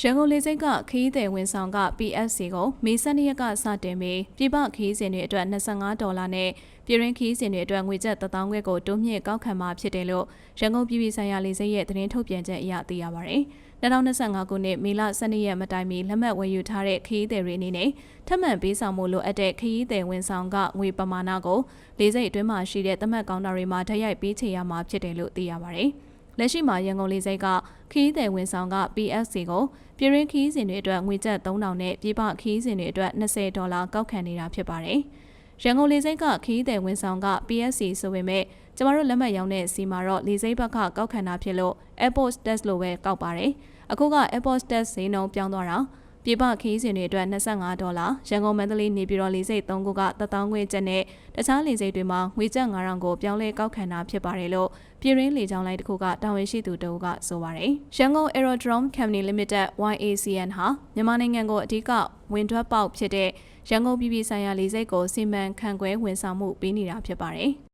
ရန်ကုန်လေဆိပ်ကခရီးသည်ဝန်ဆောင်က PSC ကိုမေ12ရက်ကစတင်ပြီးပြည်ပခရီးစဉ်တွေအတွက်25ဒေါ်လာနဲ့ပြည်ရင်းခရီးစဉ်တွေအတွက်ငွေကျပ်1000ခွဲကိုတိုးမြင့်ကောက်ခံမှာဖြစ်တယ်လို့ရန်ကုန်ပြည်ပြည်ဆိုင်ရာလေဆိပ်ရဲ့သတင်းထုတ်ပြန်ချက်အရသိရပါဗျ။2025ခုနှစ်မေလ12ရက်မတိုင်မီလက်မှတ်ဝယ်ယူထားတဲ့ခရီးသည်တွေအနေနဲ့ထပ်မံပေးဆောင်မှုလိုအပ်တဲ့ခရီးသည်ဝန်ဆောင်ကငွေပမာဏကိုလေဆိပ်အတွင်းမှာရှိတဲ့သတ်မှတ်ကောင်တာတွေမှာဓာတ်ရိုက်ပေးချေရမှာဖြစ်တယ်လို့သိရပါဗျ။ လက်ရှိမှာရန်ကုန်လေဆိပ်ကခရီးသည်ဝန်ဆောင်က PSC ကိုပြည်ရင်းခရီးစဉ်တွေအတွက်ငွေကျပ်3000နဲ့ပြည်ပခရီးစဉ်တွေအတွက်20ဒေါ်လာကောက်ခံနေတာဖြစ်ပါတယ်။ရန်ကုန်လေဆိပ်ကခရီးသည်ဝန်ဆောင်က PSC ဆိုပေမဲ့ကျမတို့လက်မှတ်ရောင်းတဲ့စီမှာတော့လေဆိပ်ဘက်ကကောက်ခံတာဖြစ်လို့ Airport Test လို့ပဲကောက်ပါတယ်။အခုက Airport Test ဈေးနှုန်းပြောင်းသွားတာ ပြည်ပခရီးစဉ်တွေအတွက်25ဒေါ်လာရန်ကုန်မန္တလေးနေပြည်တော်လေဆိပ်3ခုက1000ခွေကျပ်နဲ့တခြားလေဆိပ်တွေမှာငွေကျပ်9000ကိုပြောင်းလဲကောက်ခံတာဖြစ်ပါတယ်လို့ပြည်ရင်းလေကြောင်းလိုင်းတစ်ခုကတာဝန်ရှိသူတဦးကဆိုပါတယ်။ရန်ကုန် Aerodrome Company Limited YACN ဟာမြန်မာနိုင်ငံကိုအဓိကဝင်ထွက်ပေါက်ဖြစ်တဲ့ရန်ကုန်ပြည်ပြည်ဆိုင်ရာလေဆိပ်ကိုစီမံခန့်ခွဲဝန်ဆောင်မှုပေးနေတာဖြစ်ပါတယ်။